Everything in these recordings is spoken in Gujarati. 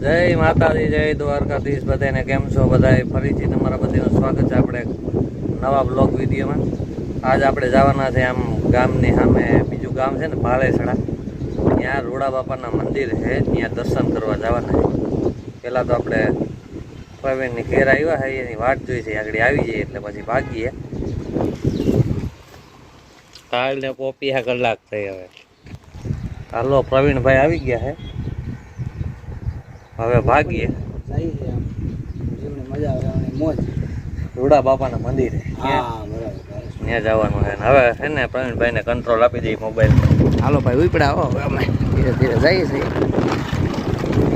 જય માતાજી જય દ્વારકાધીશ. બધાને કેમ છો? બધા ફરીથી તમારા બધાનું સ્વાગત છે આપણે નવા બ્લોગ વિડીયોમાં. આજ આપણે જવાના છે આમ ગામની સામે બીજું ગામ છે ને ભાળેસડા ત્યાં રોડા બાપાના મંદિર છે. ત્યાં દર્શન કરવા જવાના છે. પહેલાં તો આપણે પ્રવીણની ઘેર આવ્યા છે એની વાટ જોઈ છે. આગળ આવી જઈએ એટલે પછી ભાગીએ. કાલને પોપી કલાક થઈ હવે. હાલો પ્રવીણભાઈ આવી ગયા છે. હવે ભાગીએ. સહી છે આમ મજા આવે અને મોજ રૂડા બાપાના મંદિરે હા ત્યાં જવાનું છે. હવે છે ને પ્રવીણભાઈને કંટ્રોલ આપી દઈએ મોબાઈલ હાલો ભાઈ ઉપડા આવો હવે અમે ધીરે ધીરે જઈએ છીએ.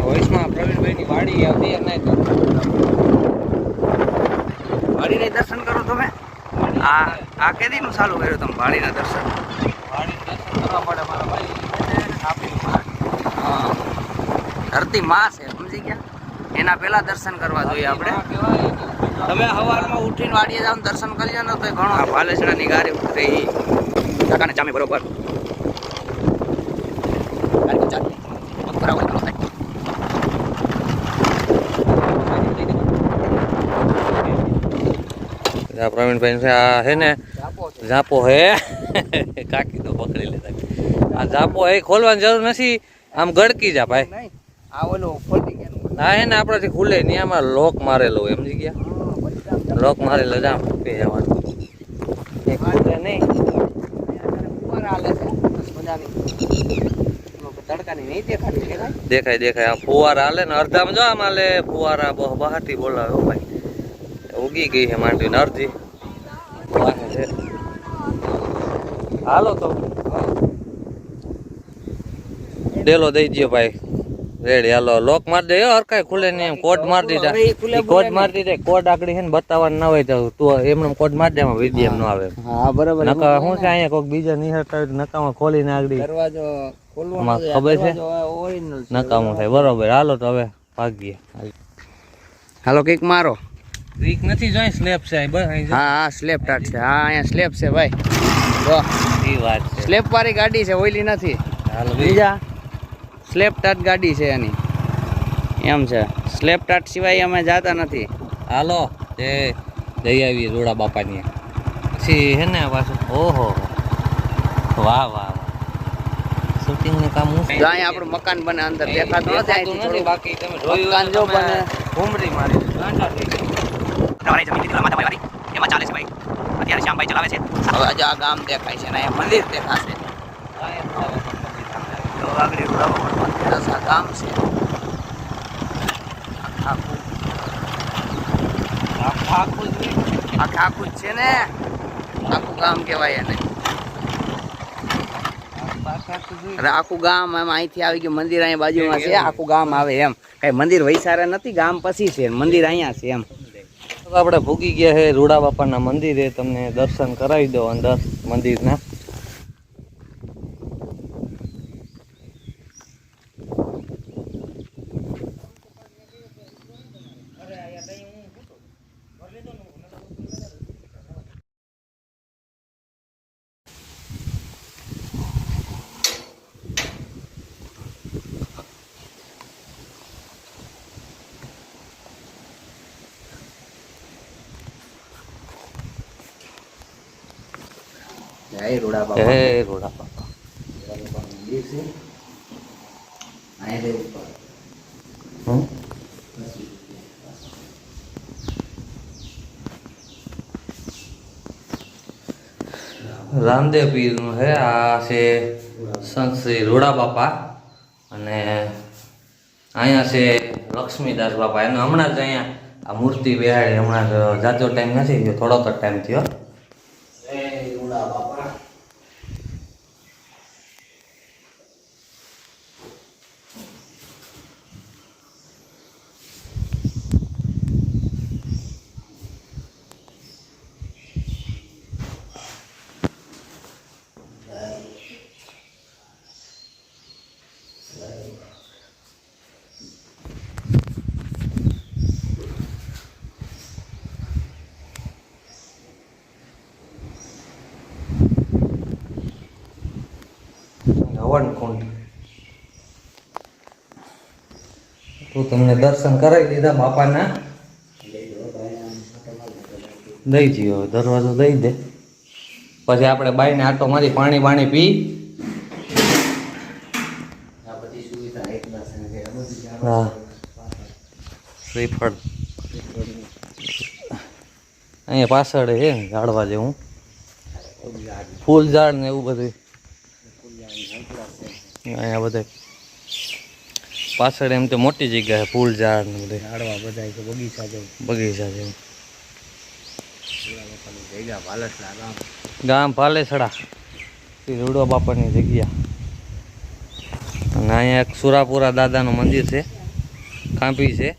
વોઇસમાં પ્રવીણભાઈની વાડી આવતી એમ નહીં વાડીને દર્શન કરો તમે? આ આ કેદીનું ચાલુ કર્યું તમે વાડીના દર્શન? વાડી દર્શન કરવા પડે મારા ભાઈ આપી ધરતી માં છે સમજી ગયા? એના પહેલા દર્શન કરવા જોઈએ આપણે. તમે સવારમાં ઉઠીને વાડીએ જાવ દર્શન કરી જાવ તો ઘણો ભાલેસડા ની ગાડી ઉતરે. કાકાને ચામે બરોબર પ્રવીણભાઈ છે આ છે ને ઝાપો હે. કાકી તો પકડી લેતા. આ ઝાપો હે ખોલવાની જરૂર નથી. આમ ગડકી જા ભાઈ. નહીં. આ ઓલો ફોલ્ડિંગ ગયા ને આપણાથી ખુલે નહીં આમાં લોક મારેલો એમ સમજી ગયા? આમ લોક મારેલો જામ પે જવાનું. એક ખુલે નહીં. દેખાય દેખાય. આ ફુવારા હાલે ને અડધામાં જો આમ હાલે ફુવારા બહુ બહારથી બોલાવે ભાઈ. ઉગી ગઈ છે માંડવી ને અડધી છે. હાલો તો. ડેલો દઈ દો ભાઈ. રેડી હાલો લોક માર દે હરકાય ખુલે નહીં એમ કોડ માર દીધા. ઈ કોડ માર દીધા કોડ આકડી છે ને બતાવવાનું ના હોય તો તું એમને કોડ માર દે એમાં એમ નો આવે. હા બરાબર. નકા છે અહીંયા કોઈક બીજા નિહળતા હોય નકામાં ખોલીને આગળ દરવાજો ખોલવાનો ખબર છે? દરવાજો original છે. નકામું થાય બરોબર હાલો તો હવે ભાગીએ. હાલો કંઈક મારો. વીક નથી જોઈ સ્લેબ છે બસ હા હા સ્લેબ ટાટ છે. હા અહીંયા સ્લેબ છે ભાઈ. જો. એ વાત છે. સ્લેબ વાળી ગાડી છે ઓઈલી નથી. હાલો બીજા? સ્લેબ ટાટ ગાડી છે એની. એમ છે. સ્લેપ ટાટ સિવાય અમે જાતા નથી. હાલો એ જઈ આવીએ રોડા બાપાની. પછી હે ને પાછું? ઓહો. વાહ વાહ શૂટિંગ ને કામ હું આપણું મકાન બને અંદર દેખાતું નથી બાકી તમે મકાન જો બને. ઘૂમરી મારી. તમારી જમીન એમાં ચાલે છે ભાઈ. અત્યારે શ્યામભાઈ ચલાવે છે. હવે આ ગામ દેખાય છે ને મંદિર દેખાશે. ઉડાવો મંદિર ગામ છે આખું આખું છે ને આખું ગામ કહેવાય એને. આખું આખું ગામ એમ અહીંથી આવી ગયું. મંદિર અહીંયા બાજુમાં છે. આખું ગામ આવે એમ. કઈ મંદિર વૈસારા નથી, ગામ પછી છે. મંદિર અહીંયા છે એમ. આપણે ભૂગી ગયા છે રૂડા બાપાના મંદિરે. તમને દર્શન કરાવી દો અંદર મંદિરના. જય રૂડા બાપા. છે આ છે સંત શ્રી રોડા બાપા અને અહીંયા છે લક્ષ્મીદાસ બાપા. એનું હમણાં જ અહીંયા આ મૂર્તિ બેહાડી, હમણાં જાજો ટાઈમ નથી થયો, થોડોક જ ટાઈમ થયો. હવન કુંડ તો તમને દર્શન કરાવી દીધા બાપાના? દઈ હવે દરવાજો દઈ દે. પછી આપણે બાઈને આટો મારી પાણી બાણી પી. હા. શ્રીફળ. અહીંયા પાછળ છે ઝાડવા જેવું. ફૂલ ઝાડ ને એવું બધું. અહીંયા બધા પાછળ એમ તો મોટી જગ્યા છે ફૂલ ઝાડ ને બધે. ઝાડવા બધા છે બગીચા જેવું. બગીચા જેવું. ગામ શ્રી રૂડો બાપાની જગ્યા. અને અહીંયા એક સુરાપુરા દાદાનું મંદિર છે કાંપી છે.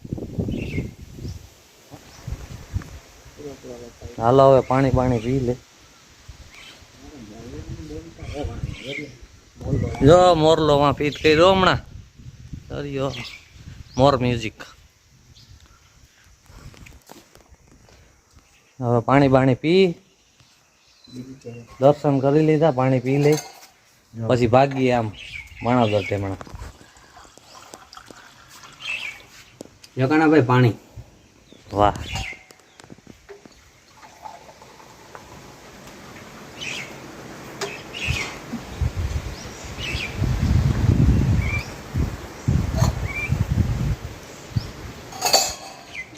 હાલો હવે પાણી પાણી પી લે. જો મોરલો માં ફીટ કરી દો હમણાં. દરિયો મોર મ્યુઝિક હવે પાણી બાણી પી. દર્શન કરી લીધા પાણી પી લઈ. પછી ભાગી આમ માણાવદર ટેમણા જકાણાભાઈ પાણી. વાહ.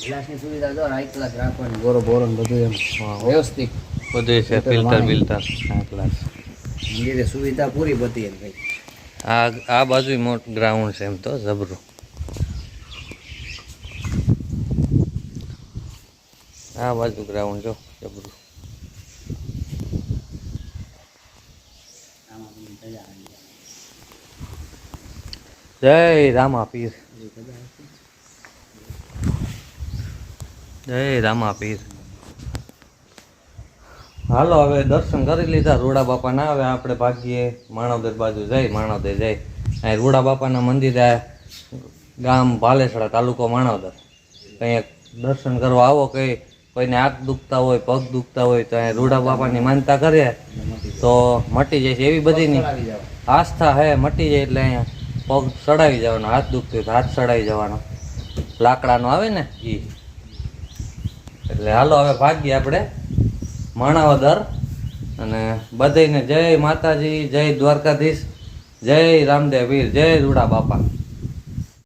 ગ્લાસની સુવિધા જો હાઈ ક્લાસ રાખવાની. બોરો બોરો બધું એમ. વ્યવસ્થિત. બધું છે ફિલ્ટર બિલ્ટર હા ક્લાસ મંદિરે સુવિધા પૂરી બધી એમ ભાઈ આ આ બાજુ મોટું ગ્રાઉન્ડ છે એમ તો જબરું. આ બાજુ ગ્રાઉન્ડ જો જબરું. જય. રામા પીર હાલો, હવે દર્શન કરી લીધા. રૂડા બાપાના, હવે આપણે ભાગીએ. માણવદર બાજુ જઈ માણવદર જઈ. અહીં રૂડા બાપાના મંદિરે ગામ ભાલેસડા તાલુકો માણવદર. કંઈક દર્શન કરવા આવો કંઈ, કોઈને આંખ દુખતા હોય, પગ દુખતા હોય, તો અહીં રૂડા બાપાની માનતા કરીએ. તો મટી જાય એવી બધી નહીં આસ્થા હે, મટી જાય એટલે અહીંયા પગ ચડાવી જવાનો. હાથ દુખતો હોય તો હાથ ચડાવી જવાનો. લાકડાનો આવે ને, ઈ. એટલે હાલો, હવે ભાગીએ આપણે માણાવદર. અને બધાને જય માતાજી, જય દ્વારકાધીશ, જય રામદેવ વીર, જય રૂડા બાપા.